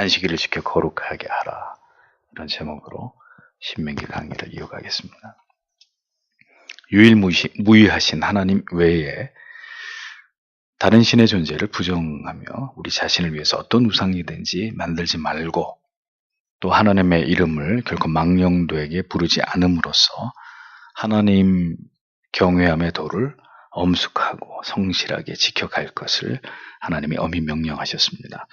안식일을 지켜 거룩하게 하라. 이런 제목으로 신명기 강의를 이어가겠습니다. 유일무이하신 하나님 외에 다른 신의 존재를 부정하며 우리 자신을 위해서 어떤 우상이든지 만들지 말고 또 하나님의 이름을 결코 망령도에게 부르지 않음으로써 하나님 경외함의 도를 엄숙하고 성실하게 지켜갈 것을 하나님이 엄히 명령하셨습니다.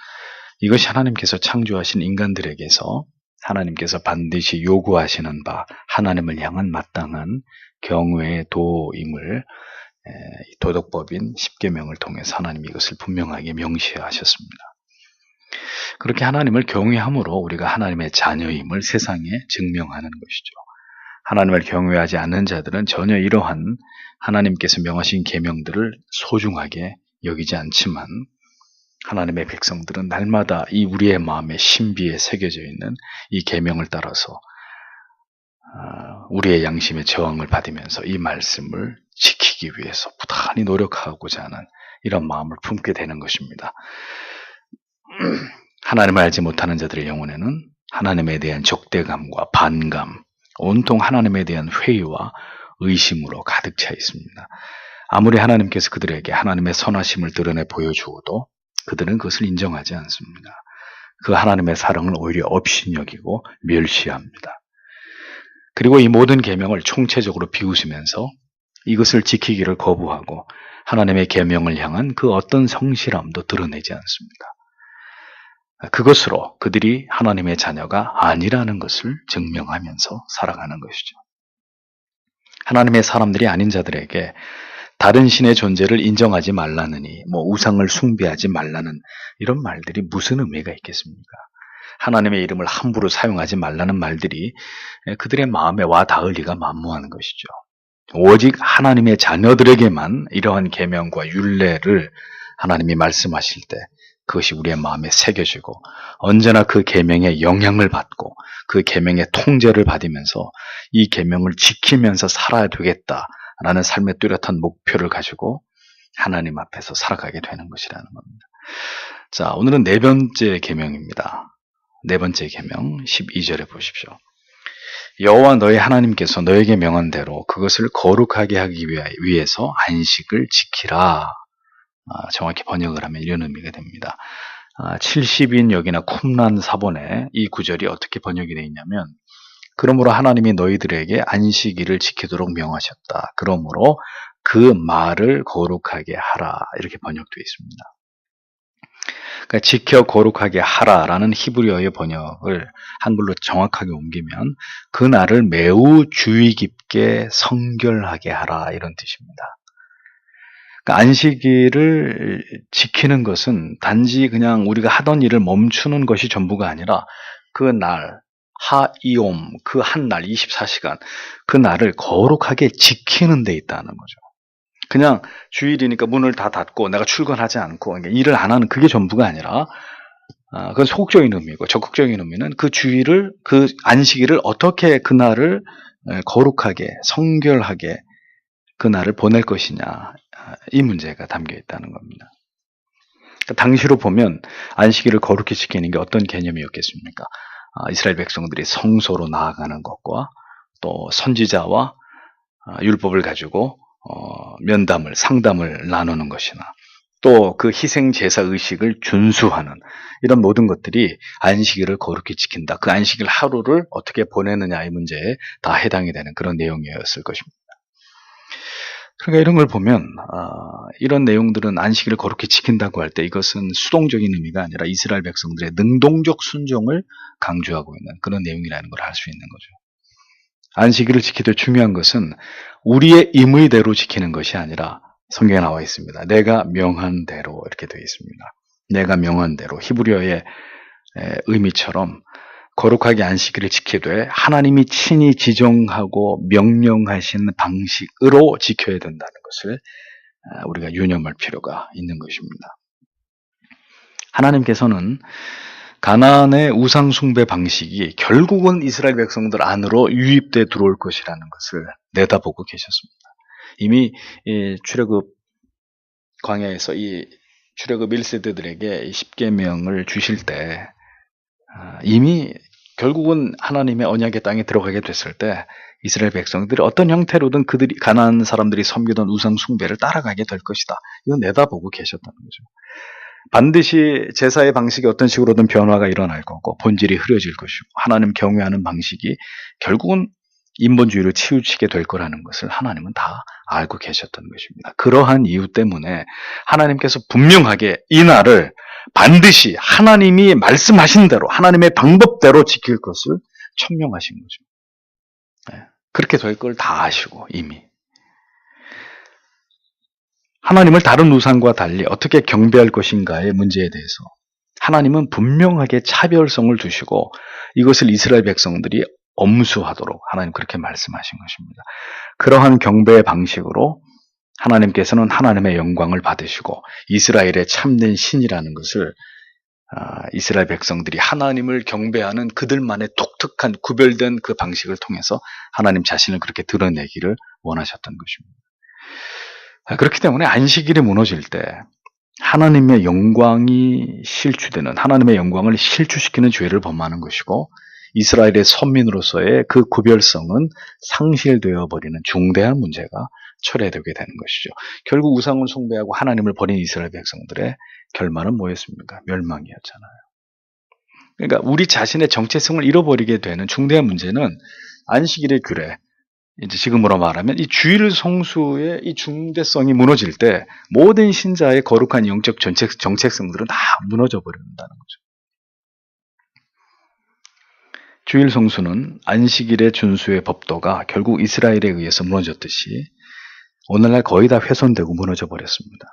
이것이 하나님께서 창조하신 인간들에게서 하나님께서 반드시 요구하시는 바 하나님을 향한 마땅한 경외의 도임을 도덕법인 십계명을 통해서 하나님이 이것을 분명하게 명시하셨습니다. 그렇게 하나님을 경외함으로 우리가 하나님의 자녀임을 세상에 증명하는 것이죠. 하나님을 경외하지 않는 자들은 전혀 이러한 하나님께서 명하신 계명들을 소중하게 여기지 않지만 하나님의 백성들은 날마다 이 우리의 마음에 신비에 새겨져 있는 이 계명을 따라서 아, 우리의 양심의 저항을 받으면서 이 말씀을 지키기 위해서 부단히 노력하고자 하는 이런 마음을 품게 되는 것입니다. 하나님을 알지 못하는 자들의 영혼에는 하나님에 대한 적대감과 반감, 온통 하나님에 대한 회의와 의심으로 가득 차 있습니다. 아무리 하나님께서 그들에게 하나님의 선하심을 드러내 보여주어도 그들은 그것을 인정하지 않습니다. 그 하나님의 사랑을 오히려 업신여기고 멸시합니다. 그리고 이 모든 계명을 총체적으로 비웃으면서 이것을 지키기를 거부하고 하나님의 계명을 향한 그 어떤 성실함도 드러내지 않습니다. 그것으로 그들이 하나님의 자녀가 아니라는 것을 증명하면서 살아가는 것이죠. 하나님의 사람들이 아닌 자들에게 다른 신의 존재를 인정하지 말라느니, 뭐 우상을 숭배하지 말라는 이런 말들이 무슨 의미가 있겠습니까? 하나님의 이름을 함부로 사용하지 말라는 말들이 그들의 마음에 와 닿을 리가 만무한 것이죠. 오직 하나님의 자녀들에게만 이러한 계명과 윤례를 하나님이 말씀하실 때 그것이 우리의 마음에 새겨지고 언제나 그 계명의 영향을 받고 그 계명의 통제를 받으면서 이 계명을 지키면서 살아야 되겠다 라는 삶의 뚜렷한 목표를 가지고 하나님 앞에서 살아가게 되는 것이라는 겁니다. 자, 오늘은 네 번째 계명입니다. 네 번째 계명 12절에 보십시오. 여호와 너의 하나님께서 너에게 명한 대로 그것을 거룩하게 하기 위해서 안식을 지키라. 아, 정확히 번역을 하면 이런 의미가 됩니다. 70인 아, 여기나 쿰란 사본에 이 구절이 어떻게 번역이 되어 있냐면 그러므로 하나님이 너희들에게 안식일을 지키도록 명하셨다. 그러므로 그 말을 거룩하게 하라. 이렇게 번역되어 있습니다. 그러니까 지켜 거룩하게 하라라는 히브리어의 번역을 한글로 정확하게 옮기면 그 날을 매우 주의 깊게 성결하게 하라 이런 뜻입니다. 그러니까 안식일을 지키는 것은 단지 그냥 우리가 하던 일을 멈추는 것이 전부가 아니라 그 날, 하이옴, 그 한 날, 24시간, 그 날을 거룩하게 지키는 데 있다는 거죠. 그냥 주일이니까 문을 다 닫고 내가 출근하지 않고 일을 안 하는 그게 전부가 아니라 아, 그건 소극적인 의미고 적극적인 의미는 그 주일을 그 안식일을 어떻게 그날을 거룩하게 성결하게 그날을 보낼 것이냐 이 문제가 담겨 있다는 겁니다. 그러니까 당시로 보면 안식일을 거룩히 지키는 게 어떤 개념이었겠습니까? 아, 이스라엘 백성들이 성소로 나아가는 것과 또 선지자와 아, 율법을 가지고 어, 면담을 상담을 나누는 것이나 또 그 희생 제사 의식을 준수하는 이런 모든 것들이 안식일을 거룩히 지킨다. 그 안식일 하루를 어떻게 보내느냐 이 문제에 다 해당이 되는 그런 내용이었을 것입니다. 그러니까 이런 걸 보면 어, 이런 내용들은 안식일을 거룩히 지킨다고 할 때 이것은 수동적인 의미가 아니라 이스라엘 백성들의 능동적 순종을 강조하고 있는 그런 내용이라는 걸 알 수 있는 거죠. 안식일을 지키되 중요한 것은 우리의 임의대로 지키는 것이 아니라 성경에 나와 있습니다. 내가 명한 대로 이렇게 되어 있습니다. 내가 명한 대로 히브리어의 의미처럼 거룩하게 안식일을 지키되 하나님이 친히 지정하고 명령하신 방식으로 지켜야 된다는 것을 아, 우리가 유념할 필요가 있는 것입니다. 하나님께서는 가나안의 우상 숭배 방식이 결국은 이스라엘 백성들 안으로 유입돼 들어올 것이라는 것을 내다보고 계셨습니다. 이미 출애굽 광야에서 이 출애굽 1세대들에게 십계명을 주실 때 아, 이미 결국은 하나님의 언약의 땅에 들어가게 됐을 때 이스라엘 백성들이 어떤 형태로든 그들이 가난한 사람들이 섬기던 우상 숭배를 따라가게 될 것이다. 이건 내다보고 계셨다는 거죠. 반드시 제사의 방식이 어떤 식으로든 변화가 일어날 거고 본질이 흐려질 것이고 하나님 경외하는 방식이 결국은 인본주의를 치우치게 될 거라는 것을 하나님은 다 알고 계셨던 것입니다. 그러한 이유 때문에 하나님께서 분명하게 이 날을 반드시 하나님이 말씀하신 대로 하나님의 방법대로 지킬 것을 천명하신 거죠. 네. 그렇게 될 걸 다 아시고 이미 하나님을 다른 우상과 달리 어떻게 경배할 것인가의 문제에 대해서 하나님은 분명하게 차별성을 두시고 이것을 이스라엘 백성들이 엄수하도록 하나님 그렇게 말씀하신 것입니다. 그러한 경배의 방식으로 하나님께서는 하나님의 영광을 받으시고 이스라엘의 참된 신이라는 것을 아, 이스라엘 백성들이 하나님을 경배하는 그들만의 독특한 구별된 그 방식을 통해서 하나님 자신을 그렇게 드러내기를 원하셨던 것입니다. 아, 그렇기 때문에 안식일이 무너질 때 하나님의 영광이 실추되는 하나님의 영광을 실추시키는 죄를 범하는 것이고 이스라엘의 선민으로서의 그 구별성은 상실되어 버리는 중대한 문제가 철회되게 되는 것이죠. 결국 우상을 숭배하고 하나님을 버린 이스라엘 백성들의 결말은 뭐였습니까? 멸망이었잖아요. 그러니까 우리 자신의 정체성을 잃어버리게 되는 중대한 문제는 안식일의 규례, 이제 지금으로 말하면 이 주일 성수의 이 중대성이 무너질 때 모든 신자의 거룩한 영적 정책, 정책성들은 다 무너져 버린다는 거죠. 주일 성수는 안식일의 준수의 법도가 결국 이스라엘에 의해서 무너졌듯이 오늘날 거의 다 훼손되고 무너져 버렸습니다.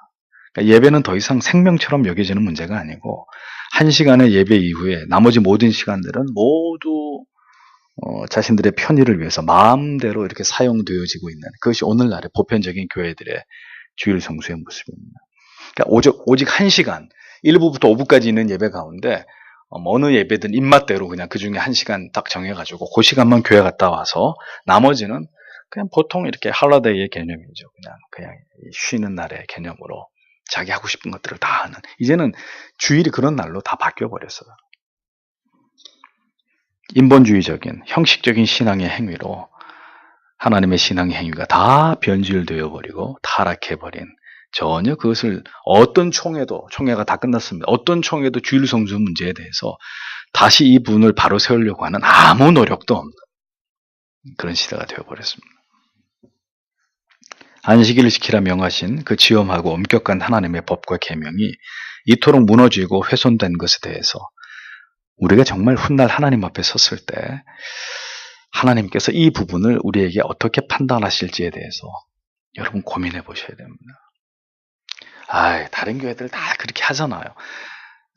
그러니까 예배는 더 이상 생명처럼 여겨지는 문제가 아니고 한 시간의 예배 이후에 나머지 모든 시간들은 모두 어, 자신들의 편의를 위해서 마음대로 이렇게 사용되어지고 있는 그것이 오늘날의 보편적인 교회들의 주일 성수의 모습입니다. 그러니까 오직, 오직 한 시간 1부부터 5부까지 있는 예배 가운데 어, 뭐 어느 예배든 입맛대로 그냥 그 중에 한 시간 딱 정해가지고 그 시간만 교회 갔다 와서 나머지는 그냥 보통 이렇게 할러데이의 개념이죠. 그냥 그냥 쉬는 날의 개념으로 자기 하고 싶은 것들을 다 하는. 이제는 주일이 그런 날로 다 바뀌어 버렸어요. 인본주의적인 형식적인 신앙의 행위로 하나님의 신앙의 행위가 다 변질되어 버리고 타락해 버린 전혀 그것을 어떤 총회도 총회가 다 끝났습니다. 어떤 총회도 주일 성수 문제에 대해서 다시 이 분을 바로 세우려고 하는 아무 노력도 없는 그런 시대가 되어 버렸습니다. 안식일을 지키라 명하신 그 지엄하고 엄격한 하나님의 법과 계명이 이토록 무너지고 훼손된 것에 대해서 우리가 정말 훗날 하나님 앞에 섰을 때 하나님께서 이 부분을 우리에게 어떻게 판단하실지에 대해서 여러분 고민해 보셔야 됩니다. 아, 다른 교회들 다 그렇게 하잖아요.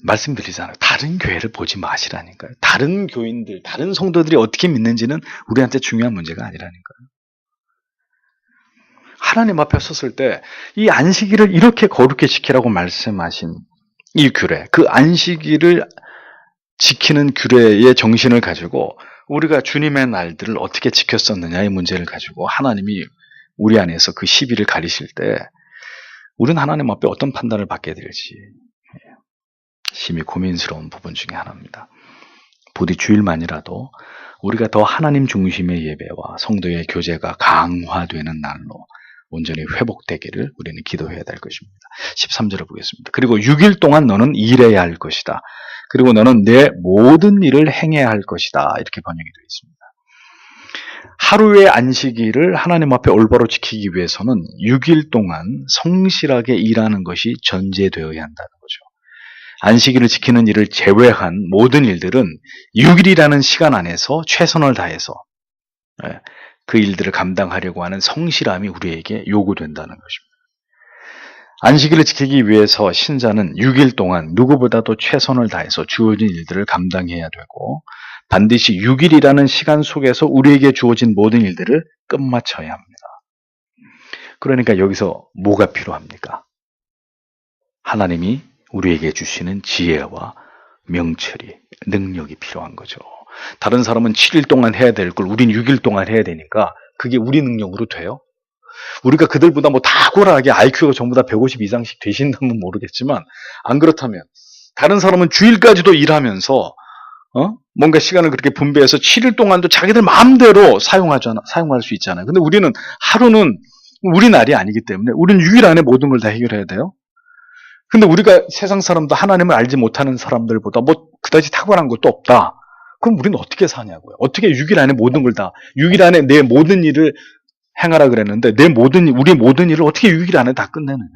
말씀드리잖아요. 다른 교회를 보지 마시라니까요. 다른 교인들, 다른 성도들이 어떻게 믿는지는 우리한테 중요한 문제가 아니라니까요. 하나님 앞에 섰을 때 이 안식일을 이렇게 거룩히 지키라고 말씀하신 이 규례, 그 안식일을 지키는 규례의 정신을 가지고 우리가 주님의 날들을 어떻게 지켰었느냐의 문제를 가지고 하나님이 우리 안에서 그 시비를 가리실 때 우리는 하나님 앞에 어떤 판단을 받게 될지 심히 고민스러운 부분 중에 하나입니다. 부디 주일만이라도 우리가 더 하나님 중심의 예배와 성도의 교제가 강화되는 날로 온전히 회복되기를 우리는 기도해야 될 것입니다. 13절을 보겠습니다. 그리고 6일 동안 너는 일해야 할 것이다. 그리고 너는 내 모든 일을 행해야 할 것이다. 이렇게 번역이 되어 있습니다. 하루의 안식일을 하나님 앞에 올바로 지키기 위해서는 6일 동안 성실하게 일하는 것이 전제되어야 한다는 거죠. 안식일을 지키는 일을 제외한 모든 일들은 6일이라는 시간 안에서 최선을 다해서 예, 그 일들을 감당하려고 하는 성실함이 우리에게 요구된다는 것입니다. 안식일을 지키기 위해서 신자는 6일 동안 누구보다도 최선을 다해서 주어진 일들을 감당해야 되고 반드시 6일이라는 시간 속에서 우리에게 주어진 모든 일들을 끝마쳐야 합니다. 그러니까 여기서 뭐가 필요합니까? 하나님이 우리에게 주시는 지혜와 명철이, 능력이 필요한 거죠. 다른 사람은 7일 동안 해야 될 걸 우린 6일 동안 해야 되니까 그게 우리 능력으로 돼요? 우리가 그들보다 뭐 탁월하게 IQ가 전부 다 150 이상씩 되신다면 모르겠지만 안 그렇다면 다른 사람은 주일까지도 일하면서 어? 뭔가 시간을 그렇게 분배해서 7일 동안도 자기들 마음대로 사용하잖아, 사용할 수 있잖아요. 근데 우리는 하루는 우리 날이 아니기 때문에 우리는 6일 안에 모든 걸 다 해결해야 돼요. 근데 우리가 세상 사람도 하나님을 알지 못하는 사람들보다 뭐 그다지 탁월한 것도 없다. 그럼 우리는 어떻게 사냐고요? 어떻게 6일 안에 모든 걸 다, 6일 안에 내 모든 일을 행하라 그랬는데 내 모든, 우리 모든 일을 어떻게 6일 안에 다 끝내느냐.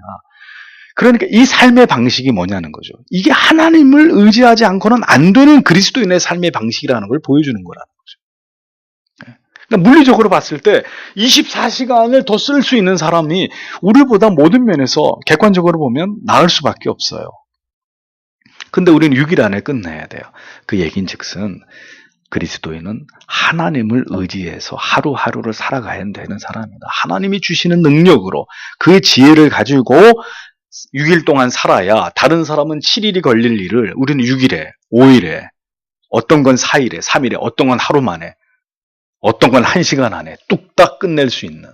그러니까 이 삶의 방식이 뭐냐는 거죠. 이게 하나님을 의지하지 않고는 안 되는 그리스도인의 삶의 방식이라는 걸 보여주는 거라는 거죠. 그러니까 물리적으로 봤을 때 24시간을 더 쓸 수 있는 사람이 우리보다 모든 면에서 객관적으로 보면 나을 수밖에 없어요. 근데 우리는 6일 안에 끝내야 돼요. 그 얘긴 즉슨 그리스도인은 하나님을 의지해서 하루하루를 살아가야 되는 사람입니다. 하나님이 주시는 능력으로 그 지혜를 가지고 6일 동안 살아야 다른 사람은 7일이 걸릴 일을 우리는 6일에, 5일에, 어떤 건 4일에, 3일에, 어떤 건 하루 만에, 어떤 건 1시간 안에 뚝딱 끝낼 수 있는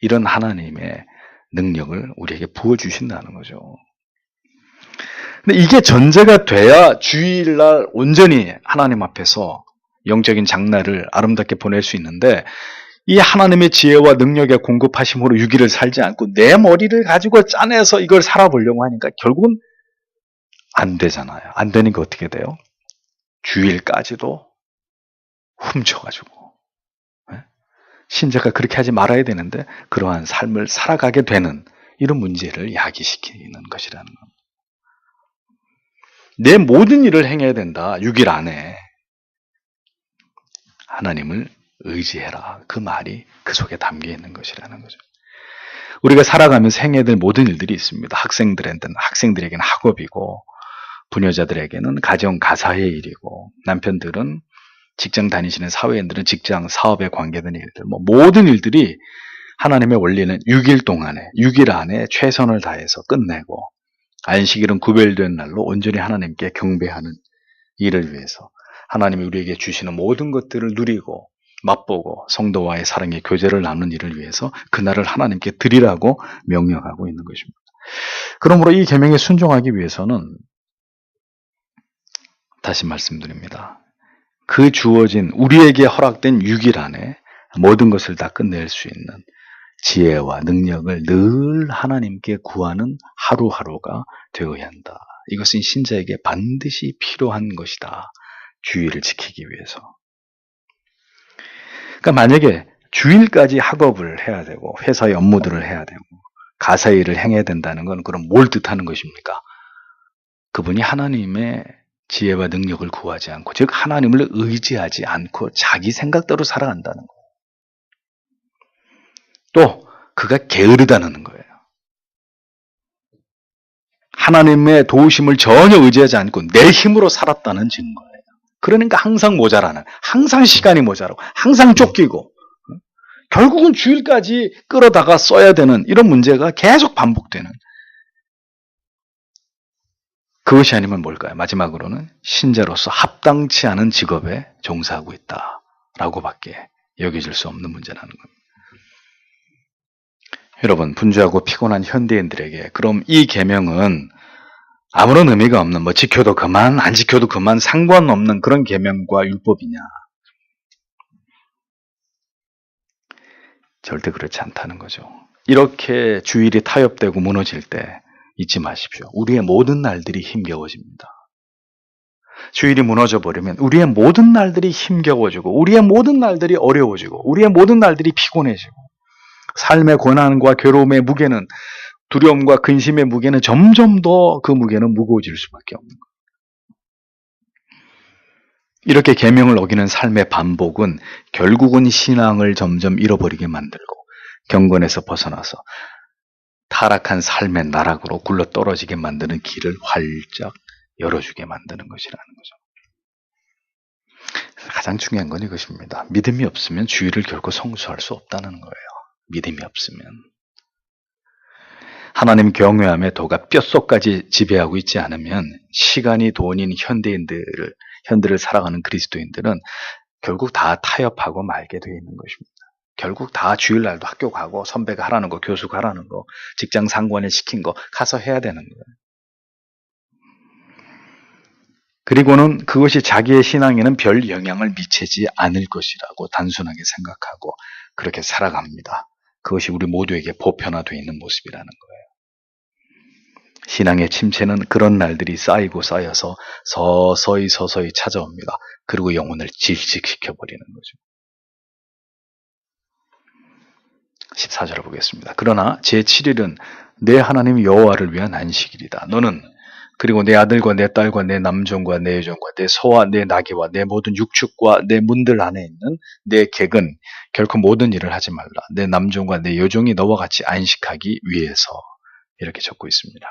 이런 하나님의 능력을 우리에게 부어주신다는 거죠. 근데 이게 전제가 돼야 주일날 온전히 하나님 앞에서 영적인 장날을 아름답게 보낼 수 있는데 이 하나님의 지혜와 능력의 공급하심으로 유기를 살지 않고 내 머리를 가지고 짜내서 이걸 살아보려고 하니까 결국은 안 되잖아요. 안 되니까 어떻게 돼요? 주일까지도 훔쳐가지고. 예? 신자가 그렇게 하지 말아야 되는데 그러한 삶을 살아가게 되는 이런 문제를 야기시키는 것이라는 겁니다. 내 모든 일을 행해야 된다. 6일 안에. 하나님을 의지해라. 그 말이 그 속에 담겨 있는 것이라는 거죠. 우리가 살아가면서 행해야 될 모든 일들이 있습니다. 학생들한테는 학생들에게는 학업이고 부녀자들에게는 가정 가사의 일이고 남편들은 직장 다니시는 사회인들은 직장 사업에 관계된 일들 뭐 모든 일들이 하나님의 원리는 6일 동안에 6일 안에 최선을 다해서 끝내고 안식일은 구별된 날로 온전히 하나님께 경배하는 일을 위해서 하나님이 우리에게 주시는 모든 것들을 누리고 맛보고 성도와의 사랑의 교제를 나누는 일을 위해서 그날을 하나님께 드리라고 명령하고 있는 것입니다. 그러므로 이 계명에 순종하기 위해서는 다시 말씀드립니다. 그 주어진 우리에게 허락된 6일 안에 모든 것을 다 끝낼 수 있는 지혜와 능력을 늘 하나님께 구하는 하루하루가 되어야 한다. 이것은 신자에게 반드시 필요한 것이다. 주의를 지키기 위해서. 그러니까 만약에 주일까지 학업을 해야 되고 회사의 업무들을 해야 되고 가사 일을 행해야 된다는 건 그럼 뭘 뜻하는 것입니까? 그분이 하나님의 지혜와 능력을 구하지 않고 즉 하나님을 의지하지 않고 자기 생각대로 살아간다는 거예요. 또 그가 게으르다는 거예요. 하나님의 도우심을 전혀 의지하지 않고 내 힘으로 살았다는 증거예요. 그러니까 항상 모자라는, 항상 시간이 모자라고, 항상 쫓기고, 결국은 주일까지 끌어다가 써야 되는 이런 문제가 계속 반복되는. 그것이 아니면 뭘까요? 마지막으로는 신자로서 합당치 않은 직업에 종사하고 있다. 라고밖에 여겨질 수 없는 문제라는 겁니다. 여러분 분주하고 피곤한 현대인들에게 그럼 이 계명은 아무런 의미가 없는 뭐 지켜도 그만 안 지켜도 그만 상관없는 그런 계명과 율법이냐? 절대 그렇지 않다는 거죠. 이렇게 주일이 타협되고 무너질 때 잊지 마십시오. 우리의 모든 날들이 힘겨워집니다. 주일이 무너져 버리면 우리의 모든 날들이 힘겨워지고 우리의 모든 날들이 어려워지고 우리의 모든 날들이 피곤해지고 삶의 고난과 괴로움의 무게는 두려움과 근심의 무게는 점점 더 그 무게는 무거워질 수밖에 없는 거예요. 이렇게 계명을 어기는 삶의 반복은 결국은 신앙을 점점 잃어버리게 만들고 경건에서 벗어나서 타락한 삶의 나락으로 굴러 떨어지게 만드는 길을 활짝 열어주게 만드는 것이라는 거죠. 가장 중요한 건 이것입니다. 믿음이 없으면 주의를 결코 성수할 수 없다는 거예요. 믿음이 없으면. 하나님 경외함의 도가 뼛속까지 지배하고 있지 않으면 시간이 돈인 현대인들을 현대를 살아가는 그리스도인들은 결국 다 타협하고 말게 되어 있는 것입니다. 결국 다 주일날도 학교 가고 선배가 하라는 거, 교수가 하라는 거, 직장 상관에 시킨 거 가서 해야 되는 거예요. 그리고는 그것이 자기의 신앙에는 별 영향을 미치지 않을 것이라고 단순하게 생각하고 그렇게 살아갑니다. 그것이 우리 모두에게 보편화되어 있는 모습이라는 거예요. 신앙의 침체는 그런 날들이 쌓이고 쌓여서 서서히 서서히 찾아옵니다. 그리고 영혼을 질식시켜 버리는 거죠. 14절을 보겠습니다. 그러나 제7일은 내 하나님 여호와를 위한 안식일이다. 너는 그리고 내 아들과 내 딸과 내 남종과 내 여종과 내 소와 내 나귀와 내 모든 육축과 내 문들 안에 있는 내 객은 결코 모든 일을 하지 말라. 내 남종과 내 여종이 너와 같이 안식하기 위해서 이렇게 적고 있습니다.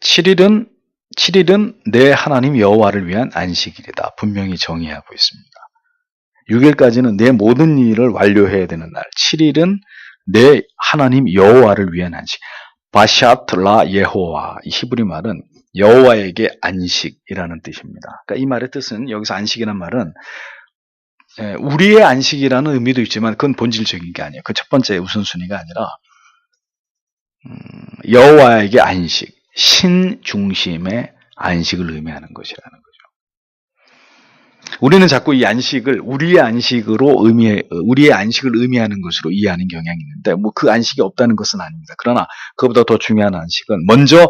7일은 7일은 내 하나님 여호와를 위한 안식일이다. 분명히 정의하고 있습니다. 6일까지는 내 모든 일을 완료해야 되는 날. 7일은 내 하나님 여호와를 위한 안식. 바샤트라 예호와 이 히브리 말은 여호와에게 안식이라는 뜻입니다. 그러니까 이 말의 뜻은 여기서 안식이라는 말은 예, 우리의 안식이라는 의미도 있지만 그건 본질적인 게 아니에요. 그 첫 번째 우선순위가 아니라 음, 여호와에게 안식, 신 중심의 안식을 의미하는 것이라는 거죠. 우리는 자꾸 이 안식을 우리의 안식으로 의미, 우리의 안식을 의미하는 것으로 이해하는 경향이 있는데, 뭐 그 안식이 없다는 것은 아닙니다. 그러나 그보다 더 중요한 안식은 먼저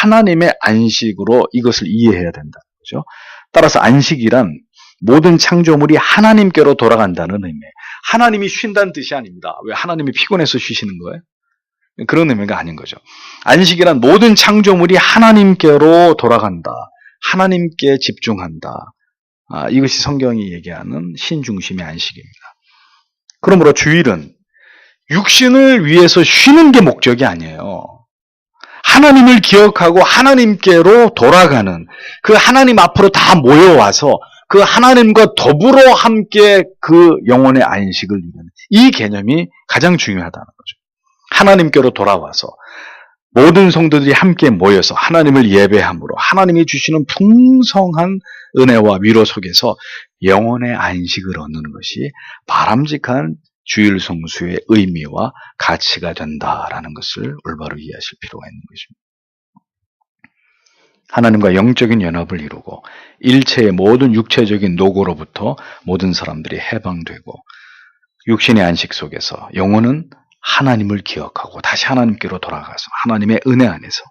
하나님의 안식으로 이것을 이해해야 된다는 거죠. 따라서 안식이란 모든 창조물이 하나님께로 돌아간다는 의미. 하나님이 쉰다는 뜻이 아닙니다. 왜 하나님이 피곤해서 쉬시는 거예요? 그런 의미가 아닌 거죠. 안식이란 모든 창조물이 하나님께로 돌아간다. 하나님께 집중한다. 아, 이것이 성경이 얘기하는 신중심의 안식입니다. 그러므로 주일은 육신을 위해서 쉬는 게 목적이 아니에요. 하나님을 기억하고 하나님께로 돌아가는 그 하나님 앞으로 다 모여와서 그 하나님과 더불어 함께 그 영혼의 안식을 이루는 이 개념이 가장 중요하다는 거죠. 하나님께로 돌아와서 모든 성도들이 함께 모여서 하나님을 예배함으로 하나님이 주시는 풍성한 은혜와 위로 속에서 영혼의 안식을 얻는 것이 바람직한 주일 성수의 의미와 가치가 된다라는 것을 올바로 이해하실 필요가 있는 것입니다. 하나님과 영적인 연합을 이루고 일체의 모든 육체적인 노고로부터 모든 사람들이 해방되고 육신의 안식 속에서 영혼은 하나님을 기억하고 다시 하나님께로 돌아가서 하나님의 은혜 안에서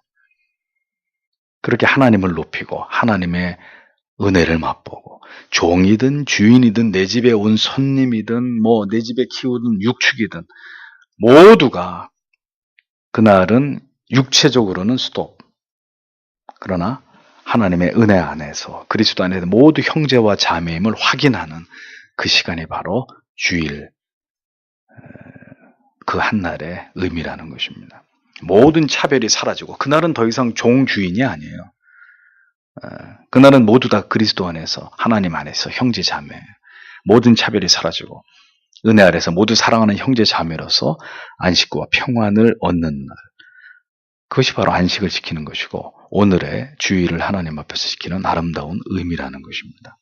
그렇게 하나님을 높이고 하나님의 은혜를 맛보고 종이든 주인이든 내 집에 온 손님이든 뭐 내 집에 키우든 육축이든 모두가 그날은 육체적으로는 스톱. 그러나 하나님의 은혜 안에서 그리스도 안에서 모두 형제와 자매임을 확인하는 그 시간이 바로 주일 그 한날의 의미라는 것입니다. 모든 차별이 사라지고 그날은 더 이상 종 주인이 아니에요. 그날은 모두 다 그리스도 안에서 하나님 안에서 형제 자매 모든 차별이 사라지고 은혜 아래서 모두 사랑하는 형제 자매로서 안식과 평안을 얻는 날 그것이 바로 안식을 지키는 것이고 오늘의 주의를 하나님 앞에서 지키는 아름다운 의미라는 것입니다.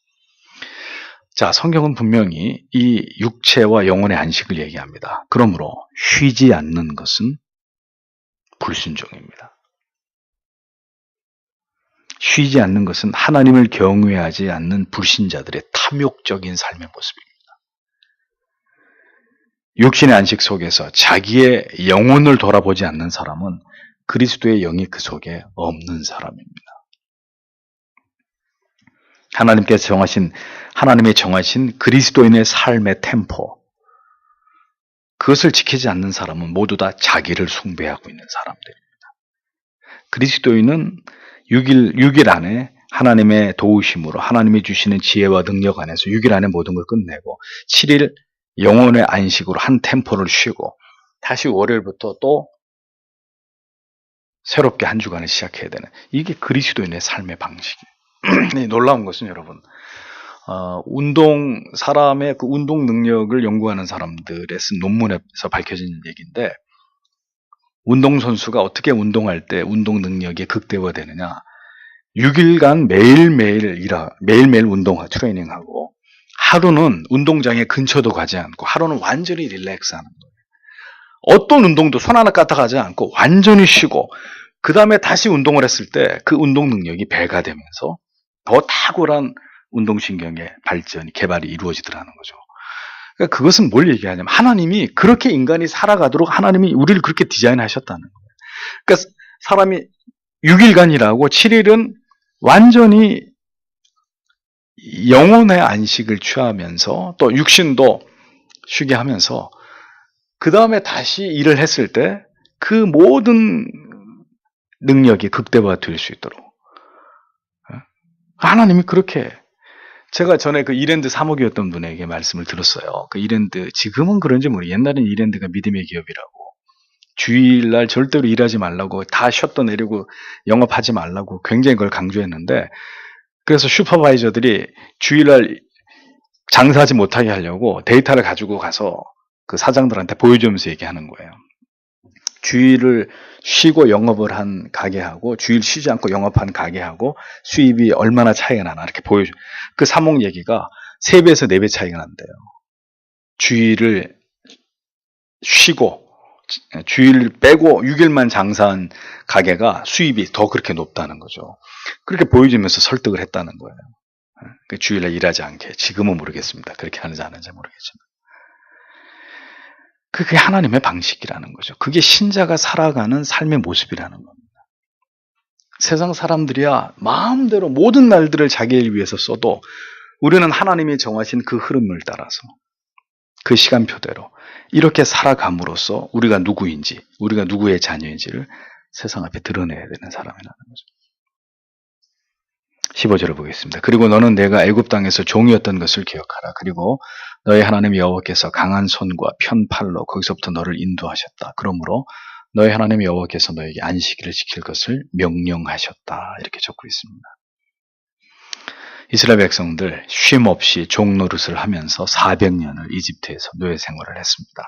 자, 성경은 분명히 이 육체와 영혼의 안식을 얘기합니다. 그러므로 쉬지 않는 것은 불순종입니다. 쉬지 않는 것은 하나님을 경외하지 않는 불신자들의 탐욕적인 삶의 모습입니다. 육신의 안식 속에서 자기의 영혼을 돌아보지 않는 사람은 그리스도의 영이 그 속에 없는 사람입니다. 하나님께서 정하신 하나님의 정하신 그리스도인의 삶의 템포 그것을 지키지 않는 사람은 모두 다 자기를 숭배하고 있는 사람들입니다. 그리스도인은 6일 6일 안에 하나님의 도우심으로 하나님이 주시는 지혜와 능력 안에서 6일 안에 모든 걸 끝내고 7일 영혼의 안식으로 한 템포를 쉬고 다시 월요일부터 또 새롭게 한 주간을 시작해야 되는 이게 그리스도인의 삶의 방식이에요. 놀라운 것은 여러분, 어, 운동, 사람의 그 운동 능력을 연구하는 사람들의 쓴 논문에서 밝혀진 얘기인데, 운동 선수가 어떻게 운동할 때 운동 능력이 극대화되느냐. 6일간 매일매일 일하, 매일매일 운동하, 트레이닝하고, 하루는 운동장에 근처도 가지 않고, 하루는 완전히 릴렉스 하는 거예요. 어떤 운동도 손 하나 까딱 하지 않고, 완전히 쉬고, 그 다음에 다시 운동을 했을 때 그 운동 능력이 배가 되면서 더 탁월한 운동신경의 발전이 개발이 이루어지더라는 거죠. 그러니까 그것은 뭘 얘기하냐면 하나님이 그렇게 인간이 살아가도록 하나님이 우리를 그렇게 디자인하셨다는 거예요. 그러니까 사람이 6일간이라고 7일은 완전히 영혼의 안식을 취하면서 또 육신도 쉬게 하면서 그 다음에 다시 일을 했을 때 그 모든 능력이 극대화될 수 있도록 어? 하나님이 그렇게 제가 전에 그 이랜드 사목이었던 분에게 말씀을 들었어요. 그 이랜드 지금은 그런지 모르. 옛날엔 이랜드가 믿음의 기업이라고 주일날 절대로 일하지 말라고 다 쉬었다 내리고 영업하지 말라고 굉장히 그걸 강조했는데 그래서 슈퍼바이저들이 주일날 장사하지 못하게 하려고 데이터를 가지고 가서 그 사장들한테 보여주면서 얘기하는 거예요. 주일을 쉬고 영업을 한 가게하고 주일 쉬지 않고 영업한 가게하고 수입이 얼마나 차이가 나나 이렇게 보여줘. 그 사목 얘기가 3배에서 4배 차이가 난대요. 주일을 쉬고 주일 빼고 6일만 장사한 가게가 수입이 더 그렇게 높다는 거죠. 그렇게 보여주면서 설득을 했다는 거예요. 그 주일날 일하지 않게 지금은 모르겠습니다. 그렇게 하는지 안 하는지 모르겠지만 그게 하나님의 방식이라는 거죠. 그게 신자가 살아가는 삶의 모습이라는 겁니다. 세상 사람들이야 마음대로 모든 날들을 자기를 위해서 써도 우리는 하나님이 정하신 그 흐름을 따라서 그 시간표대로 이렇게 살아감으로써 우리가 누구인지, 우리가 누구의 자녀인지를 세상 앞에 드러내야 되는 사람이라는 거죠. 15절을 보겠습니다. 그리고 너는 내가 애굽 땅에서 종이었던 것을 기억하라. 그리고 너의 하나님 여호와께서 강한 손과 편 팔로 거기서부터 너를 인도하셨다. 그러므로 너의 하나님 여호와께서 너에게 안식일을 지킬 것을 명령하셨다. 이렇게 적고 있습니다. 이스라엘 백성들 쉼 없이 종 노릇을 하면서 400년을 이집트에서 노예 생활을 했습니다.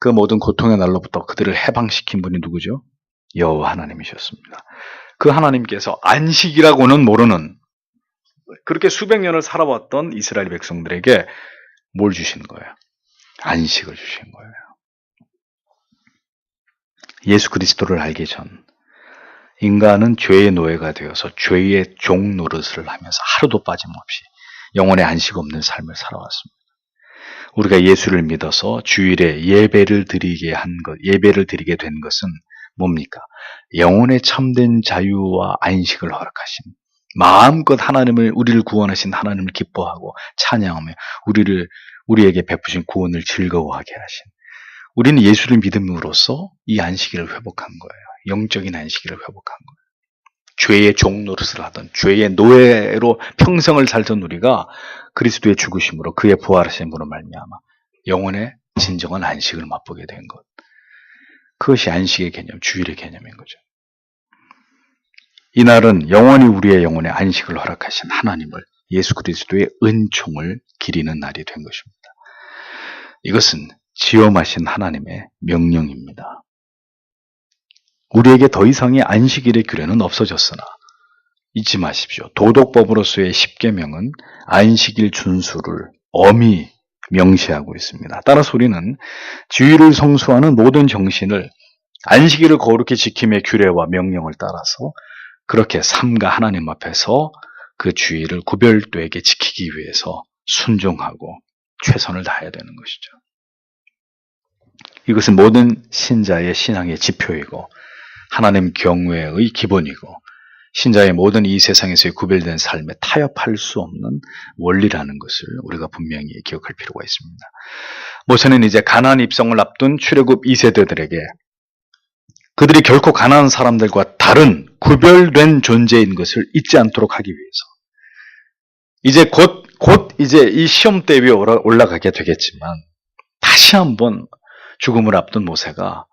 그 모든 고통의 날로부터 그들을 해방시킨 분이 누구죠? 여호와 하나님이셨습니다. 그 하나님께서 안식이라고는 모르는 그렇게 수백 년을 살아왔던 이스라엘 백성들에게 뭘 주신 거예요? 안식을 주신 거예요. 예수 그리스도를 알기 전 인간은 죄의 노예가 되어서 죄의 종 노릇을 하면서 하루도 빠짐없이 영혼의 안식 없는 삶을 살아왔습니다. 우리가 예수를 믿어서 주일에 예배를 드리게 한 것, 예배를 드리게 된 것은 뭡니까? 영혼의 참된 자유와 안식을 허락하신 마음껏 하나님을 우리를 구원하신 하나님을 기뻐하고 찬양하며 우리를 우리에게 베푸신 구원을 즐거워하게 하신 우리는 예수를 믿음으로써 이 안식일을 회복한 거예요. 영적인 안식일을 회복한 거예요. 죄의 종노릇을 하던 죄의 노예로 평생을 살던 우리가 그리스도의 죽으심으로 그의 부활하심으로 말미암아 영혼의 진정한 안식을 맛보게 된 것. 그것이 안식의 개념, 주일의 개념인 거죠. 이날은 영원히 우리의 영혼에 안식을 허락하신 하나님을 예수 그리스도의 은총을 기리는 날이 된 것입니다. 이것은 지엄하신 하나님의 명령입니다. 우리에게 더 이상의 안식일의 규례는 없어졌으나 잊지 마십시오. 도덕법으로서의 십계명은 안식일 준수를 엄히 명시하고 있습니다. 따라서 우리는 주의를 성수하는 모든 정신을 안식일을 거룩히 지킴의 규례와 명령을 따라서 그렇게 삶과 하나님 앞에서 그 주의를 구별되게 지키기 위해서 순종하고 최선을 다해야 되는 것이죠. 이것은 모든 신자의 신앙의 지표이고 하나님 경외의 기본이고 신자의 모든 이 세상에서의 구별된 삶에 타협할 수 없는 원리라는 것을 우리가 분명히 기억할 필요가 있습니다. 모세는 이제 가나안 입성을 앞둔 출애굽 2세대들에게 그들이 결코 가난한 사람들과 다른 구별된 존재인 것을 잊지 않도록 하기 위해서 이제 곧, 곧 이제 이 시험대 위에 올라가게 되겠지만 다시 한번 죽음을 앞둔 모세가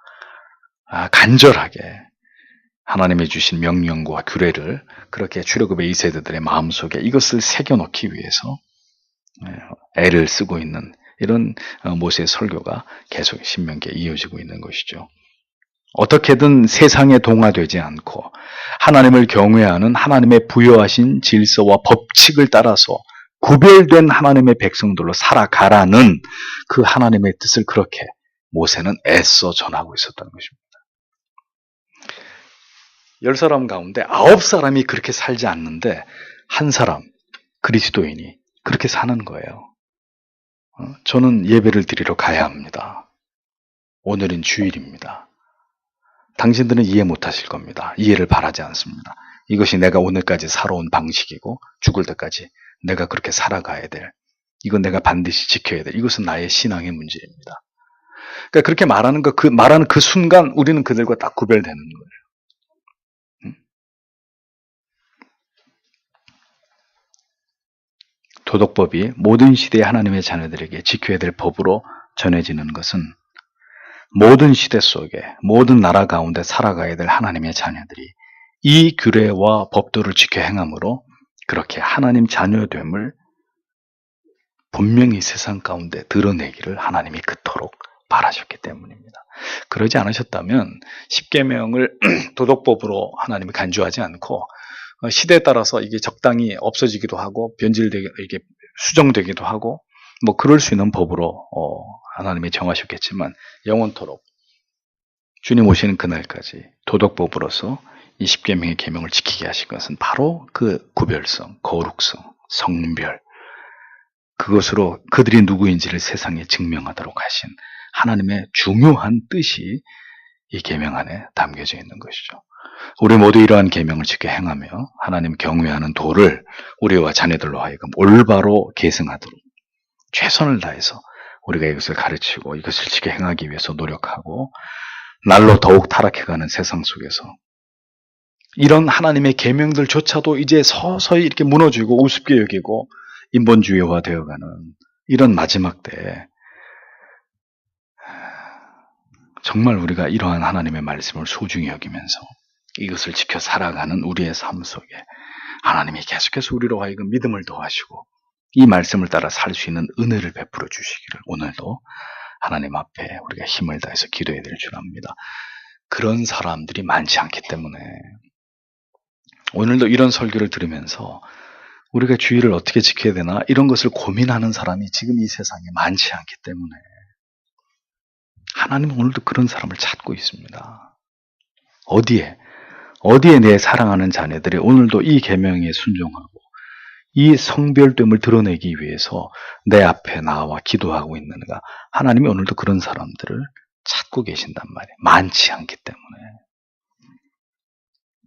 아, 간절하게 하나님의 주신 명령과 규례를 그렇게 출애굽의 2세대들의 마음속에 이것을 새겨놓기 위해서 예, 애를 쓰고 있는 이런 어, 모세의 설교가 계속 신명기에 이어지고 있는 것이죠. 어떻게든 세상에 동화되지 않고 하나님을 경외하는 하나님의 부여하신 질서와 법칙을 따라서 구별된 하나님의 백성들로 살아가라는 그 하나님의 뜻을 그렇게 모세는 애써 전하고 있었던 것입니다. 열 사람 가운데 아홉 사람이 그렇게 살지 않는데 한 사람 그리스도인이 그렇게 사는 거예요. 어, 저는 예배를 드리러 가야 합니다. 오늘은 주일입니다. 당신들은 이해 못 하실 겁니다. 이해를 바라지 않습니다. 이것이 내가 오늘까지 살아온 방식이고 죽을 때까지 내가 그렇게 살아가야 될 이건 내가 반드시 지켜야 될 이것은 나의 신앙의 문제입니다. 그러니까 그렇게 말하는 거, 그 말하는 그 순간 우리는 그들과 딱 구별되는 거예요. 도덕법이 모든 시대의 하나님의 자녀들에게 지켜야 될 법으로 전해지는 것은 모든 시대 속에 모든 나라 가운데 살아가야 될 하나님의 자녀들이 이 규례와 법도를 지켜 행함으로 그렇게 하나님 자녀됨을 분명히 세상 가운데 드러내기를 하나님이 그토록 바라셨기 때문입니다. 그러지 않으셨다면 십계명을 도덕법으로 하나님이 간주하지 않고 어, 시대에 따라서 이게 적당히 없어지기도 하고 변질되게 이게 수정되기도 하고 뭐 그럴 수 있는 법으로 어, 하나님이 정하셨겠지만 영원토록 주님 오시는 그날까지 도덕법으로서 이 십계명의 계명을 지키게 하신 것은 바로 그 구별성, 거룩성, 성별 그것으로 그들이 누구인지를 세상에 증명하도록 하신 하나님의 중요한 뜻이 이 계명 안에 담겨져 있는 것이죠. 우리 모두 이러한 계명을 지켜 행하며 하나님 경외하는 도를 우리와 자녀들로 하여금 올바로 계승하도록 최선을 다해서 우리가 이것을 가르치고 이것을 지켜 행하기 위해서 노력하고 날로 더욱 타락해가는 세상 속에서 이런 하나님의 계명들조차도 이제 서서히 이렇게 무너지고 우습게 여기고 인본주의화 되어가는 이런 마지막 때에 정말 우리가 이러한 하나님의 말씀을 소중히 여기면서 이것을 지켜 살아가는 우리의 삶 속에 하나님이 계속해서 우리로 하여금 믿음을 더하시고 이 말씀을 따라 살 수 있는 은혜를 베풀어 주시기를 오늘도 하나님 앞에 우리가 힘을 다해서 기도해야 될 줄 압니다. 그런 사람들이 많지 않기 때문에 오늘도 이런 설교를 들으면서 우리가 주의를 어떻게 지켜야 되나 이런 것을 고민하는 사람이 지금 이 세상에 많지 않기 때문에 하나님은 오늘도 그런 사람을 찾고 있습니다. 어디에 어디에 내 사랑하는 자녀들이 오늘도 이 계명에 순종하고 이 성별됨을 드러내기 위해서 내 앞에 나와 기도하고 있는가? 하나님이 오늘도 그런 사람들을 찾고 계신단 말이에요. 많지 않기 때문에.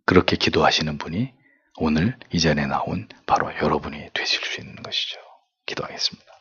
그렇게 기도하시는 분이 오늘 이전에 나온 바로 여러분이 되실 수 있는 것이죠. 기도하겠습니다.